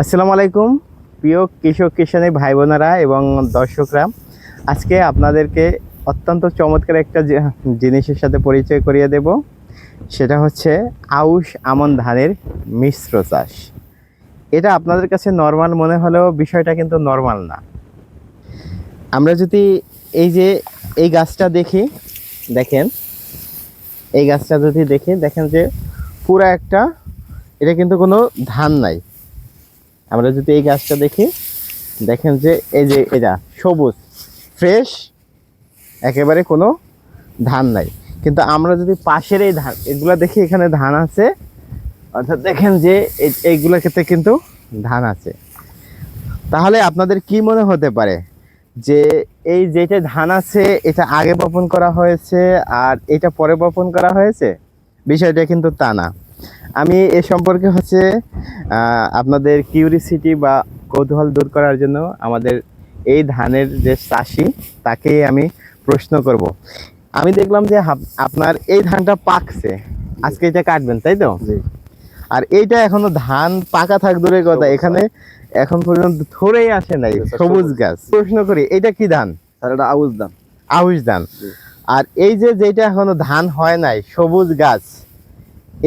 আসসালামু আলাইকুম। প্রিয় কৃষক, কিষানী ভাই বোনেরা এবং দর্শকরা, আজকে আপনাদেরকে অত্যন্ত চমৎকার একটা জিনিসের সাথে পরিচয় করিয়ে দেব। সেটা হচ্ছে আউশ আমন ধানের মিশ্র চাষ। এটা আপনাদের কাছে নর্মাল মনে হলেও বিষয়টা কিন্তু নর্মাল না। আমরা যদি এই যে এই গাছটা দেখি, দেখেন, এই গাছটা যদি দেখি, দেখেন যে পুরো একটা, এটা কিন্তু কোনো ধান নাই। আমরা যদি এই গাছটা দেখি, দেখেন যে এই যে এটা সবুজ ফ্রেশ একেবারে কোনো ধান নাই। কিন্তু আমরা যদি পাশের এই ধান, এগুলা দেখি এখানে ধান আছে, অর্থাৎ দেখেন যে এই- এইগুলোর ক্ষেত্রে কিন্তু ধান আছে। তাহলে আপনাদের কি মনে হতে পারে যে এই যেটা ধান আছে, এটা আগে বপন করা হয়েছে আর এটা পরে বপন করা হয়েছে? বিষয়টা কিন্তু তা না। আমি এ সম্পর্কে হচ্ছে আপনাদের কিউরিসিটি বা কৌতূহল দূর করার জন্য আমাদের এই ধানের যে চাষি তাকে আমি প্রশ্ন করব। আমি দেখলাম যে আপনার এই ধানটা পাকছে। আজকে এটা কাটবেন তাই তো? আর এইটা এখনও ধান পাকা থাক দূরের কথা এখানে এখন পর্যন্ত ধরেই আসে নাই সবুজ। গাছ। প্রশ্ন করি এটা কি ধান? এটা আউশ ধান। আউশ ধান। আর এই যে যেটা এখনও ধান হয় নাই সবুজ গাছ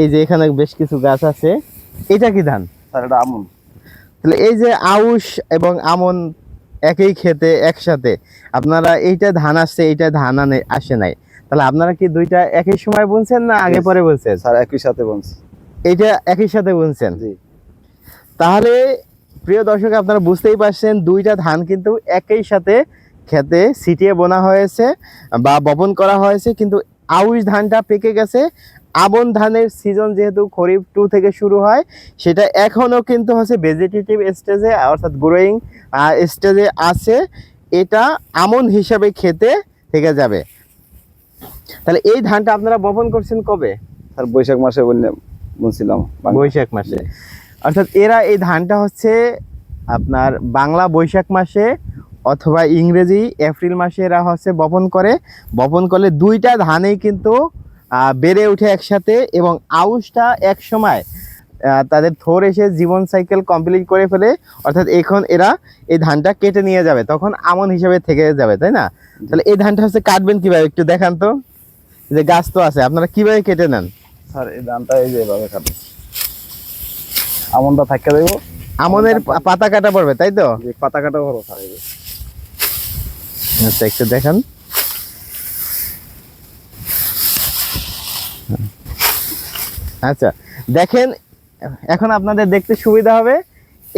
এই যে এখানে বেশ কিছু গাছ আছে। এটা কি ধান? এটা আমন। তাহলে এই যে আউশ এবং আমন একই খেতে একসাথে আপনারা এইটা ধান আসছে এইটা ধান আনে আসে নাই। তাহলে আপনারা কি দুইটা একই সময় বুনছেন না আগে পরে বুনছেন? স্যার একই সাথে বলছি এইটা একই সাথে বুনছেন? জি। তাহলে প্রিয় দর্শক আপনারা বুঝতেই পারছেন দুইটা ধান কিন্তু একই সাথে খেতে ছিটিয়ে বোনা হয়েছে বা বপন করা হয়েছে কিন্তু আউশ ধানটা পেকে গেছে। আমন ধানের সিজন যেহেতু খরিফ টু থেকে শুরু হয় সেটা এখনও কিন্তু হচ্ছে ভেজিটেটিভ স্টেজে অর্থাৎ গ্রোয়িং স্টেজে আছে। এটা আমন হিসাবে খেতে থেকে যাবে। তাহলে এই ধানটা আপনারা বপন করছেন কবে? স্যার বৈশাখ মাসে বললে বলছিলাম বৈশাখ মাসে। অর্থাৎ এরা এই ধানটা হচ্ছে আপনার বাংলা বৈশাখ মাসে অথবা ইংরেজি এপ্রিল মাসে এরা হচ্ছে বপন করে। বপন করলে দুইটা ধানেই কিন্তু বেড়ে ওঠে একসাথে এবং আউশটা এক সময় তাদের থোর এসে জীবন সাইকেল কমপ্লিট করে ফেলে। অর্থাৎ এখন এরা এই ধানটা কেটে নিয়ে যাবে তখন আমন হিসেবে থেকে যাবে তাই না? তাহলে এই ধানটা হচ্ছে কাটবেন কীভাবে? একটু দেখান তো। যে গাছ তো আছে আপনারা কীভাবে কেটে নেন? স্যার এই ধানটা এই যে এভাবে কাটে আমনটা থাকতে দেবো। আমনের পাতা কাটা পড়বে তাই তো? পাতা কাটা করো স্যার। আচ্ছা একটু দেখান। আচ্ছা দেখেন, এখন আপনাদের দেখতে সুবিধা হবে।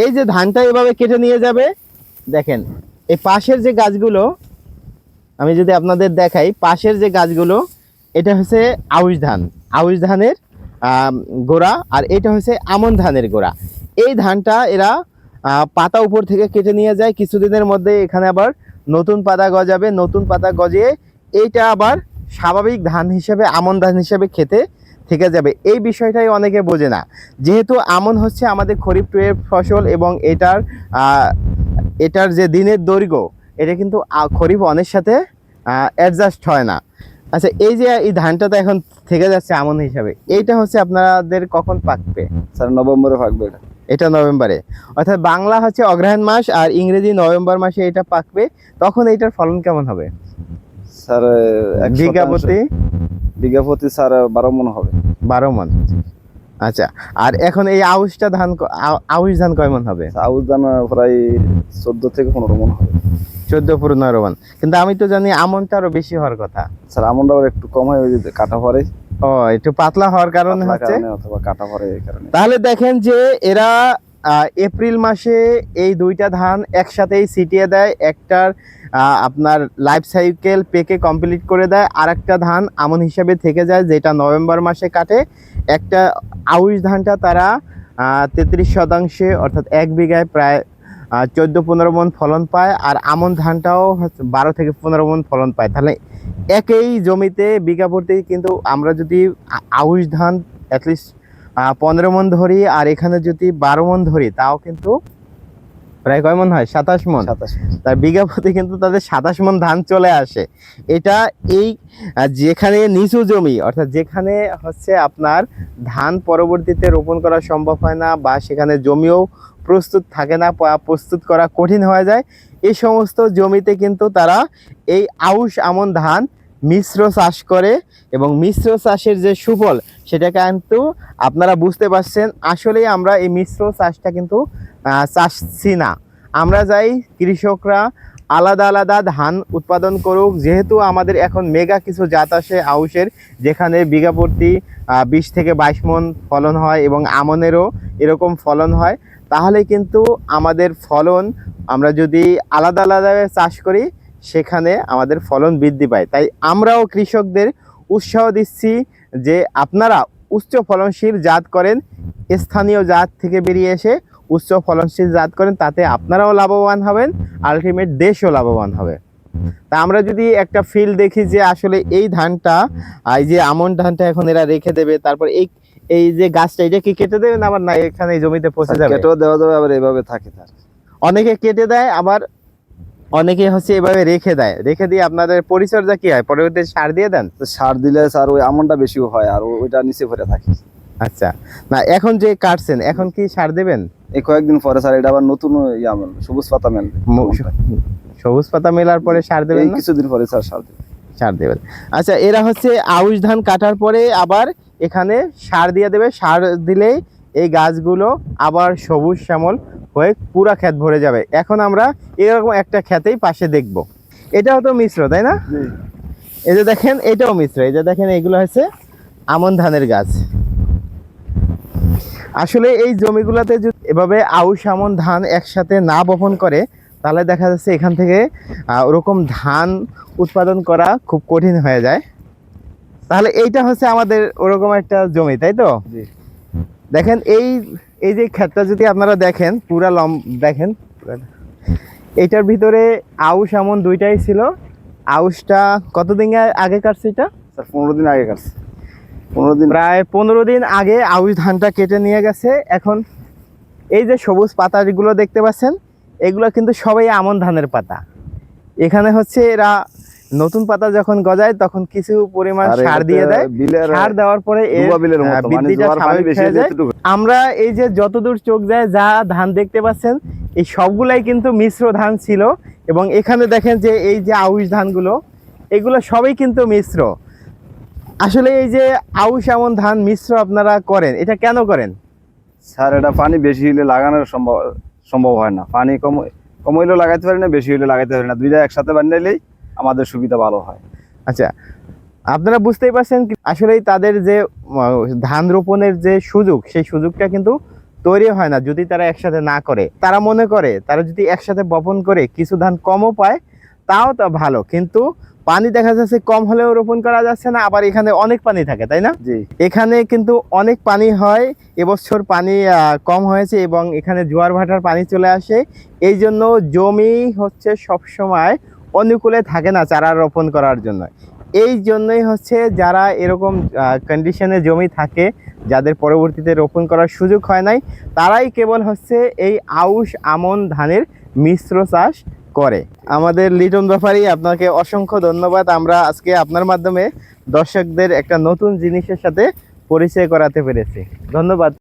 এই যে ধানটা এভাবে কেটে নিয়ে যাবে, দেখেন, এই পাশের যে গাছগুলো, আমি যদি আপনাদের দেখাই, পাশের যে গাছগুলো, এটা হচ্ছে আউশ ধান। আউশ ধানের গোড়া, আর এটা হচ্ছে আমন ধানের গোড়া। এই ধানটা এরা পাতা উপর থেকে কেটে নিয়ে যায়। কিছুদিনের মধ্যে এখানে আবার নতুন পাতা গজাবে। নতুন পাতা গজিয়ে এইটা আবার স্বাভাবিক ধান হিসেবে, আমন ধান হিসেবে খেতে থেকে যাবে। এই বিষয়টাই অনেকে বোঝে না। যেহেতু আমন হচ্ছে আমাদের খরিফ টুয়ের ফসল এবং এটার এটার যে দিনের দৈর্ঘ্য, এটা কিন্তু খরিফ অনেক সাথে অ্যাডজাস্ট হয় না। আচ্ছা এই যে এই ধানটা তো এখন থেকে যাচ্ছে আমন হিসাবে, এইটা হচ্ছে আপনাদের কখন পাকবে? স্যার, নভেম্বরে থাকবে এটা। এটা নভেম্বরে। অর্থাৎ বাংলা হচ্ছে অগ্রহায়ণ মাস আর ইংরেজি নভেম্বর মাসে এটা পাকবে। তখন এটার ফলন কেমন হবে? স্যার বিঘা প্রতি বিঘা প্রতি স্যার বারো মন হবে। বারো মন। আচ্ছা আর এখন এই আউশটা ধান আউশ ধান কয় মন হবে? আউশ ধান প্রায় চোদ্দ থেকে পনেরো মন হবে। চোদ্দ পনেরো মন। কিন্তু আমি তো জানি আমনটা আরও বেশি হওয়ার কথা। স্যার আমনটা একটু কম হয় কাটা পরে। ও একটু পাতলা হওয়ার কারণে হচ্ছে? অথবা কাটা পরে এই কারণে। তাহলে দেখেন যে এরা এপ্রিল মাসে এই দুইটা ধান একসাথেই ছিটিয়ে দেয় একটার আপনার লাইফ সাইকেল পেকে কমপ্লিট করে দেয় আর একটা ধান আমন হিসাবে থেকে যায় যেটা নভেম্বর মাসে কাটে। একটা আউশ ধানটা তারা তেত্রিশ শতাংশে অর্থাৎ এক বিঘায় প্রায় চোদ্দ পনেরো মন ফলন পায় আর আমন ধানটাও বারো থেকে পনেরো মন ফলন পায়। তাহলে একই জমিতে বিঘা প্রতি কিন্তু আমরা যদি আউশ ধান অ্যাটলিস্ট পনেরো মন ধরি আর এখানে যদি বারো মন ধরি তাও কিন্তু প্রায় কয় মন হয়? সাতাশ মন। তার বিঘা প্রতি কিন্তু তাদের সাতাশ মন ধান চলে আসে। এটা এই যেখানে নিচু জমি অর্থাৎ যেখানে হচ্ছে আপনার ধান পরবর্তীতে রোপণ করা সম্ভব হয় না বা সেখানে জমিও প্রস্তুত থাকে না প্রস্তুত করা কঠিন হয়ে যায় এই সমস্ত জমিতে কিন্তু তারা এই আউশ আমন ধান মিশ্র চাষ করে এবং মিশ্র চাষের যে সুফল, সেটা কিন্তু আপনারা বুঝতে পারছেন, আসলেই আমরা এই মিশ্র চাষটা কিন্তু চাষছি না। আমরা যাই কৃষকরা আলাদা আলাদা ধান উৎপাদন করুক, যেহেতু আমাদের এখন মেগা কিছু জাত আসে আউশের, যেখানে বিঘা প্রতি বিশ থেকে বাইশ মন ফলন হয় এবং আমনেরও এরকম ফলন হয়, তাহলে কিন্তু আমাদের ফলন আমরা যদি আলাদা আলাদা চাষ করি সেখানে আমাদের ফলন বৃদ্ধি পায়। তাই আমরাও কৃষকদের উৎসাহ দিচ্ছি যে আপনারা উচ্চ ফলনশীল জাত করেন স্থানীয় জাত থেকে বেরিয়ে এসে উচ্চ ফলনশীল জাত করেন তাতে আপনারাও লাভবান হবেন আলটিমেট দেশও লাভবান হবে। তা আমরা যদি একটা ফিল্ড দেখি যে আসলে এই ধানটা এই যে আমন ধানটা এখন এরা রেখে দেবে তারপর এই এই যে গাছটা এটা কি কেটে দেবেন আবার না এখানে এই জমিতে পচে যাবে? কেটেও দেওয়া যাবে আবার এভাবে থাকে তার। অনেকে কেটে দেয় আবার অনেকে হচ্ছে এভাবে রেখে দেয়। রেখে দিয়ে আপনাদের পরিচর্যা কি হয়? পরবর্তীতে সার দিয়ে দেন? তো সার দিলে স্যার ওই আমনটা বেশি হয় আর ওইটা নিচে ভরে থাকে। আচ্ছা। না এখন যে কাটছেন এখন কি সার দেবেন? এই কয়েকদিন পরে স্যার এটা আবার নতুন ইয়া সবুজ পাতা মেলবে। মু- সবুজ পাতা মেলার পরে সার দেবেন কিছুদিন পরে স্যার সার দেবে সার দেবেন। আচ্ছা এরা হচ্ছে আউশ ধান কাটার পরে আবার এখানে সার দিয়ে দেবে। সার দিলেই এই গাছগুলো আবার সবুজ শ্যামল হয়ে পুরা ক্ষেত ভরে যাবে। এখন আমরা এরকম একটা ক্ষেতেই পাশে দেখব। এটাও তো মিশ্র তাই না? এই যে দেখেন এটাও মিশ্র। এই যে দেখেন এগুলো হচ্ছে আমন ধানের গাছ। আসলে এই জমিগুলোতে যদি এভাবে আউশ আমন ধান একসাথে না বপন করে তাহলে দেখা যাচ্ছে এখান থেকে ওরকম ধান উৎপাদন করা খুব কঠিন হয়ে যায়। তাহলে এইটা হচ্ছে আমাদের ওরকম একটা জমি তাই তো? দেখেন এই এই যে ক্ষেতটা যদি আপনারা দেখেন পুরা লম দেখেন এটার ভিতরে আউশ আমন দুইটাই ছিল। আউশটা কতদিন আগে কাটছে এটা? স্যার পনেরো দিন আগে কাটছে। পনেরো দিন প্রায় পনেরো দিন আগে আউশ ধানটা কেটে নিয়ে গেছে। এখন এই যে সবুজ পাতাগুলো দেখতে পাচ্ছেন এগুলো কিন্তু সবাই আমন ধানের পাতা। এখানে হচ্ছে এরা নতুন পাতা যখন গজায় তখন কিছু পরিমাণ সার দিয়ে দেয়। সার দেওয়ার পরে মানে আমরা এই যে যতদূর চোখ যায় যা ধান দেখতে পাচ্ছেন এই সবগুলাই কিন্তু মিশ্র ধান ছিল। এবং এখানে দেখেন যে এই যে আউশ ধানগুলো এগুলো সবই কিন্তু মিশ্র। আসলে এই যে আউশ এমন ধান মিশ্র আপনারা করেন এটা কেন করেন? স্যার এটা পানি বেশি হলে লাগানোর সম্ভব সম্ভব হয় না। পানি কম কম হইলেও লাগাইতে পারি না বেশি হইলে লাগাইতে পারি না। দুইটা একসাথে বানাইলেই আমাদের সুবিধা ভালো হয়। আচ্ছা আপনারা বুঝতেই পারছেন আসলেই তাদের যে ধান রোপণের যে সুযোগ সেই সুযোগটা কিন্তু তৈরি হয় না যদি তারা একসাথে না করে। তারা মনে করে তারা যদি একসাথে বপন করে কিছু ধান কমও পায় তাও তা ভালো। কিন্তু পানি দেখা যাচ্ছে কম হলেও রোপণ করা যাচ্ছে না আবার এখানে অনেক পানি থাকে তাই না? জি। এখানে কিন্তু অনেক পানি হয় এবছর পানি কম হয়েছে এবং এখানে জোয়ার ভাটার পানি চলে আসে। এই জন্য জমি হচ্ছে সবসময় অনুকূলে থাকে না চারা রোপণ করার জন্য। এই জন্যই হচ্ছে যারা এরকম কন্ডিশনে জমি থাকে, যাদের পরবর্তীতে রোপণ করার সুযোগ হয় নাই, তারাই কেবল হচ্ছে এই আউশ, আমন, ধানের মিশ্র চাষ করে। আমাদের লিটন ব্যাপারী, আপনাকে অসংখ্য ধন্যবাদ। আমরা আজকে আপনার মাধ্যমে দর্শকদের একটা নতুন জিনিসের সাথে পরিচয় করাতে পেরেছি। ধন্যবাদ।